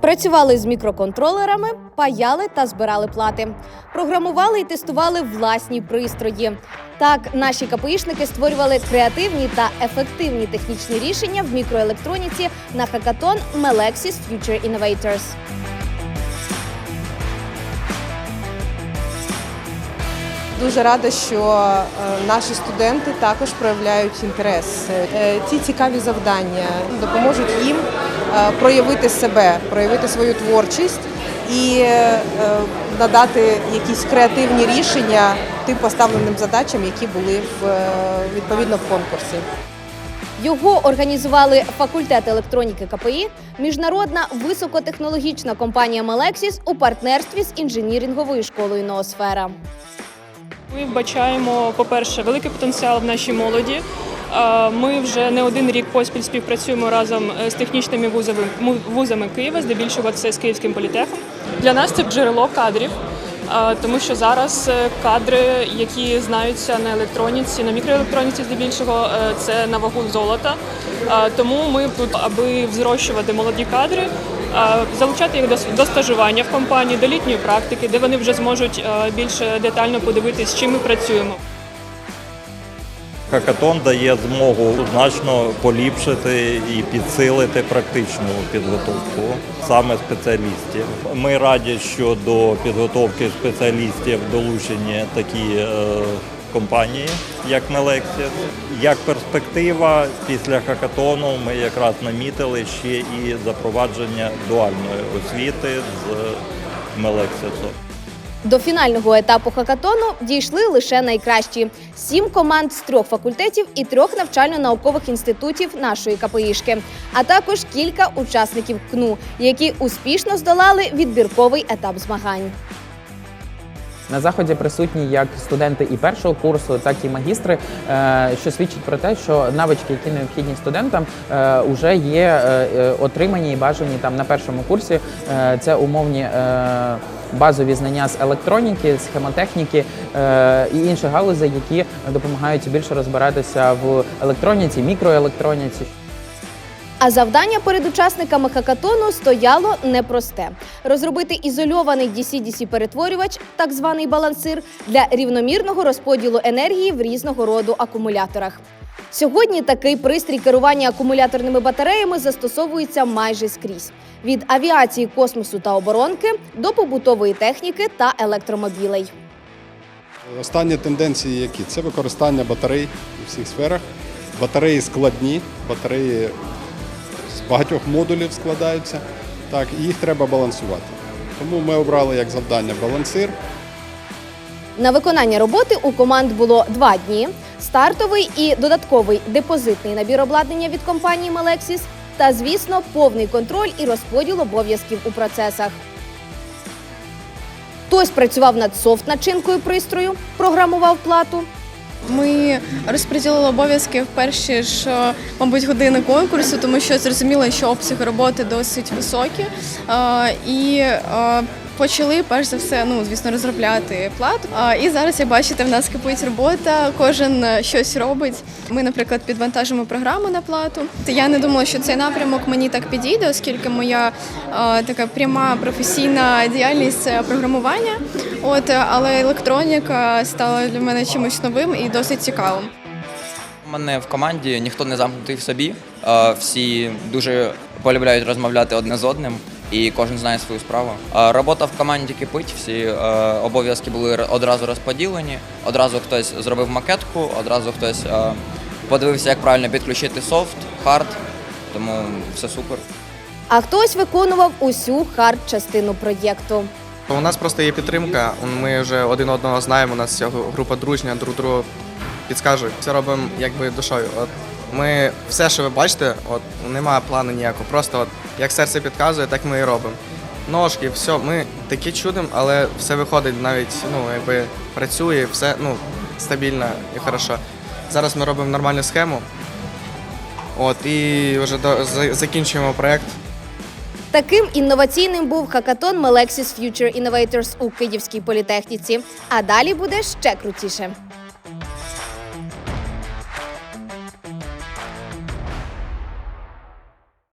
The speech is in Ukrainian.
Працювали з мікроконтролерами, паяли та збирали плати. Програмували і тестували власні пристрої. Так, наші КПІшники створювали креативні та ефективні технічні рішення в мікроелектроніці на хакатон Melexis Future Innovators. Дуже рада, що е, наші студенти також проявляють інтерес. Е, Ці цікаві завдання допоможуть їм е, проявити себе, проявити свою творчість і надати якісь креативні рішення тим поставленим задачам, які були в відповідно в конкурсі. Його організували факультет електроніки КПІ, міжнародна високотехнологічна компанія Melexis у партнерстві з інженіринговою школою Ноосфера. Ми вбачаємо, по-перше, великий потенціал в нашій молоді. Ми вже не один рік поспіль співпрацюємо разом е, з технічними вузами, вузами Києва, здебільшого це з Київським політехом. Для нас це джерело кадрів, тому що зараз е, кадри, які знаються на електроніці, на мікроелектроніці, здебільшого, е, це на вагу золота. Тому ми тут, аби взрощувати молоді кадри, залучати їх до, стажування в компанії, до літньої практики, де вони вже зможуть більш детально подивитись, з чим ми працюємо. Хакатон дає змогу значно поліпшити і підсилити практичну підготовку саме спеціалістів. Ми раді, що до підготовки спеціалістів долучені такі е, компанії, як Melexis. Як перспектива, після хакатону ми якраз намітили ще і запровадження дуальної освіти з Melexis. До фінального етапу хакатону дійшли лише найкращі: сім команд з трьох факультетів і трьох навчально-наукових інститутів нашої КПІшки, а також кілька учасників КНУ, які успішно здолали відбірковий етап змагань. На заході присутні як студенти і першого курсу, так і магістри, е, що свідчить про те, що навички, які необхідні студентам, вже є е, е, отримані і бажані там на першому курсі. Е, Це умовні е, базові знання з електроніки, схемотехніки е, і інших галузей, які допомагають більше розбиратися в електроніці, мікроелектроніці. А завдання перед учасниками хакатону стояло непросте: розробити ізольований DC-DC перетворювач, так званий балансир, для рівномірного розподілу енергії в різного роду акумуляторах. Сьогодні такий пристрій керування акумуляторними батареями застосовується майже скрізь: від авіації, космосу та оборонки до побутової техніки та електромобілей. Останні тенденції які? Це використання батарей у всіх сферах. Батареї складні, батареї з багатьох модулів складаються. Так, і їх треба балансувати. Тому ми обрали як завдання балансир. На виконання роботи у команд було два дні: стартовий і додатковий депозитний набір обладнання від компанії Melexis та, звісно, повний контроль і розподіл обов'язків у процесах. Хтось працював над софт-начинкою пристрою, програмував плату. Ми розподілили обов'язки в перші ж, мабуть, години конкурсу, тому що зрозуміло, що обсяги роботи досить високі. Е, І почали перш за все, ну звісно, розробляти плату. Е, І зараз, як бачите, в нас кипить робота, кожен е, щось робить. Ми, наприклад, підвантажимо програму на плату. Я не думала, що цей напрямок мені так підійде, оскільки моя е, така пряма професійна діяльність це програмування. От, але електроніка стала для мене чимось новим і досить цікавим. У мене в команді ніхто не замкнутий в собі. Е, Всі дуже полюбляють розмовляти одне з одним, і кожен знає свою справу. Робота в команді кипить, всі е, обов'язки були одразу розподілені. Одразу хтось зробив макетку, одразу хтось е, подивився, як правильно підключити софт, хард. Тому все супер. А хтось виконував усю хард частину проєкту. У нас просто є підтримка. Ми вже один одного знаємо. У нас вся група дружня, друг другу підскажуть. Все робимо якби душою. От ми все, що ви бачите, от немає плану ніякого. Просто от як серце підказує, так ми і робимо. Ножки, все, ми такі чудимо, але все виходить навіть, ну якби працює, все ну стабільно і хорошо. Зараз ми робимо нормальну схему. От і вже до, за- закінчуємо проект. Таким інноваційним був хакатон Melexis Future Innovators у Київській політехніці. А далі буде ще крутіше.